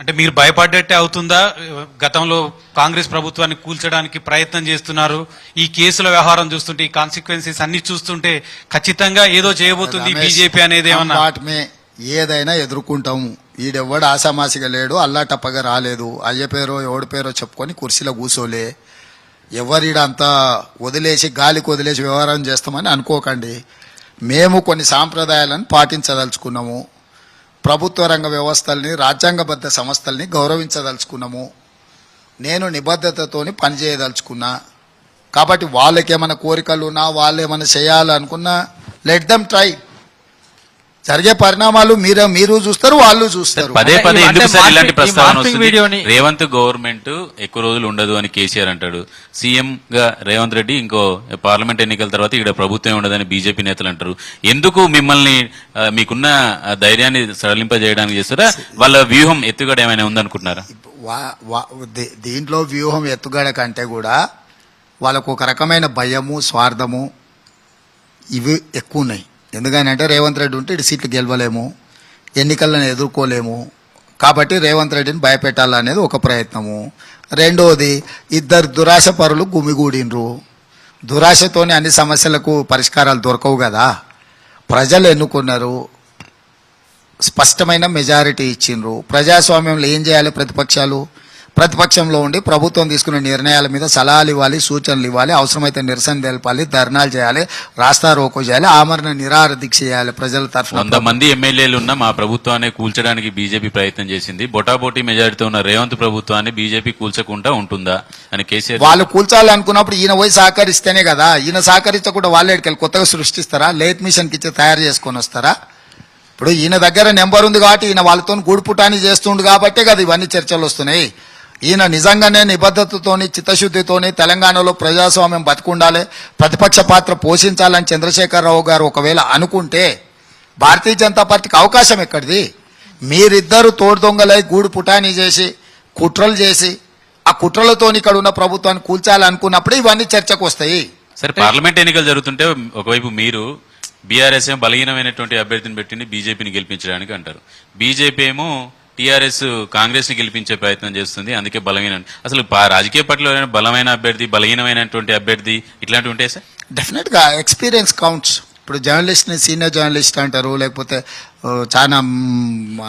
అంటే మీరు భయపడ్డట్టే అవుతుందా? గతంలో కాంగ్రెస్ ప్రభుత్వాన్ని కూల్చడానికి ప్రయత్నం చేస్తున్నారు. ఈ కేసుల వ్యవహారం చూస్తుంటే ఈ కాన్సిక్వెన్సీస్ అన్ని చూస్తుంటే ఖచ్చితంగా ఏదో చేయబోతుంది బీజేపీ అనేది ఏమన్నా? ఏదైనా ఎదుర్కొంటాము. ఈడెవ్వడు ఆసామాసిగా లేడు అల్లాటప్పగా రాలేదు. అయ్య పేరో ఎవడి పేరో చెప్పుకొని కుర్చీలో కూర్చోలే ఎవరిడంతా వదిలేసి గాలికి వదిలేసి వ్యవహారం చేస్తామని అనుకోకండి. మేము కొన్ని సాంప్రదాయాలను పాటించదలుచుకున్నాము. ప్రభుత్వ రంగ వ్యవస్థల్ని రాజ్యాంగబద్ధ సంస్థల్ని గౌరవించదలుచుకున్నాము. నేను నిబద్ధతతోని పనిచేయదలుచుకున్నా. కాబట్టి వాళ్ళకేమైనా కోరికలు ఉన్నా వాళ్ళు ఏమైనా చేయాలనుకున్నా లెట్ దమ్ ట్రై జరిగే పరిణామాలు మీరు మీరు చూస్తారు వాళ్ళు చూస్తారు. పదే పదే ఎందుకు సార్ ఇలాంటి ప్రస్తావన వస్తుంది? రేవంత్ గవర్నమెంట్ ఎక్కువ రోజులు ఉండదు అని కేసీఆర్ అంటాడు. సీఎం గా రేవంత్ రెడ్డి ఇంకో పార్లమెంట్ ఎన్నికల తర్వాత ఇక్కడ ప్రభుత్వం ఉండదని బీజేపీ నేతలు అంటారు. ఎందుకు మిమ్మల్ని మీకున్న ధైర్యాన్ని సడలింపజేయడానికి చేస్తారా? వాళ్ళ వ్యూహం ఎత్తుగడ ఏమైనా ఉందనుకుంటున్నారా? దీంట్లో వ్యూహం ఎత్తుగడ కంటే కూడా వాళ్ళకు ఒక రకమైన భయము స్వార్థము ఇవి ఎక్కువ ఉన్నాయి ఎందుకనంటే రేవంత్ రెడ్డి ఉంటే ఇటు సీట్లు గెలవలేము ఎన్నికలను ఎదుర్కోలేము. కాబట్టి రేవంత్ రెడ్డిని భయపెట్టాలనేది ఒక ప్రయత్నము. రెండవది ఇద్దరు దురాశ పరులు గుమిగూడినరు. దురాశతోనే అన్ని సమస్యలకు పరిష్కారాలు దొరకవు కదా. ప్రజలు ఎన్నుకున్నారు? స్పష్టమైన మెజారిటీ ఇచ్చిండ్రు. ప్రజాస్వామ్యంలో ఏం చేయాలి ప్రతిపక్షాలు? ప్రతిపక్షంలో ఉండి ప్రభుత్వం తీసుకునే నిర్ణయాల మీద సలహాలు ఇవ్వాలి సూచనలు ఇవ్వాలి అవసరమైతే నిరసన తెలపాలి ధర్నాలు చేయాలి రాస్తా రోకో చేయాలి ఆమరణ నిరాహార దీక్ష చేయాలి ప్రజల వంద తరఫున మంది ఎమ్మెల్యేలు ఉన్న మా ప్రభుత్వాన్ని కూల్చడానికి బీజేపీ ప్రయత్నం చేసింది. బొటాబోటీ మెజారిటీతో ఉన్న రేవంత్ ప్రభుత్వాన్ని బీజేపీ కూల్చకుండా ఉంటుందా అని కేసీఆర్ వాళ్ళు కూల్చాలనుకున్నప్పుడు ఈయన పోయి సహకరిస్తేనే కదా. ఈయన సహకరించకుండా వాళ్ళ ఎక్కడికి కొత్తగా సృష్టిస్తారా? లేట్ మిషన్కి ఇచ్చి తయారు చేసుకొని వస్తారా? ఇప్పుడు ఈయన దగ్గర నెంబర్ ఉంది కాబట్టి ఈయన వాళ్ళతో గూడుపుటాని చేస్తుండు కాబట్టే కదా ఇవన్నీ చర్చలు వస్తున్నాయి. ఈయన నిజంగానే నిబద్ధతతోని చిత్తశుద్ధితోని తెలంగాణలో ప్రజాస్వామ్యం బతుకుండాలి ప్రతిపక్ష పాత్ర పోషించాలని చంద్రశేఖరరావు గారు ఒకవేళ అనుకుంటే భారతీయ జనతా పార్టీకి అవకాశం ఎక్కడిది? మీరిద్దరు తోడు దొంగలై గూడు పుటాని చేసి కుట్రలు చేసి ఆ కుట్రలతోని ఇక్కడ ఉన్న ప్రభుత్వాన్ని కూల్చాలనుకున్నప్పుడు ఇవన్నీ చర్చకు వస్తాయి. సరే పార్లమెంట్ ఎన్నికలు జరుగుతుంటే ఒకవైపు మీరు బీఆర్ఎస్ ఏమో బలహీనమైనటువంటి అభ్యర్థిని పెట్టింది బీజేపీని గెలిపించడానికి అంటారు. బీజేపీ ఏమో టీఆర్ఎస్ కాంగ్రెస్ని గెలిపించే ప్రయత్నం చేస్తుంది. అందుకే బలమైన అసలు రాజకీయ పార్టీలో బలమైన అభ్యర్థి బలహీనమైనటువంటి అభ్యర్థి ఇట్లాంటివి ఉంటాయి సార్? డెఫినెట్గా ఎక్స్పీరియన్స్ కౌంట్స్ ఇప్పుడు జర్నలిస్ట్ని సీనియర్ జర్నలిస్ట్ అంటారు లేకపోతే చాలా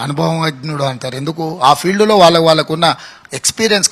అనుభవజ్ఞుడు అంటారు. ఎందుకు? ఆ ఫీల్డ్లో వాళ్ళ వాళ్ళకున్న ఎక్స్పీరియన్స్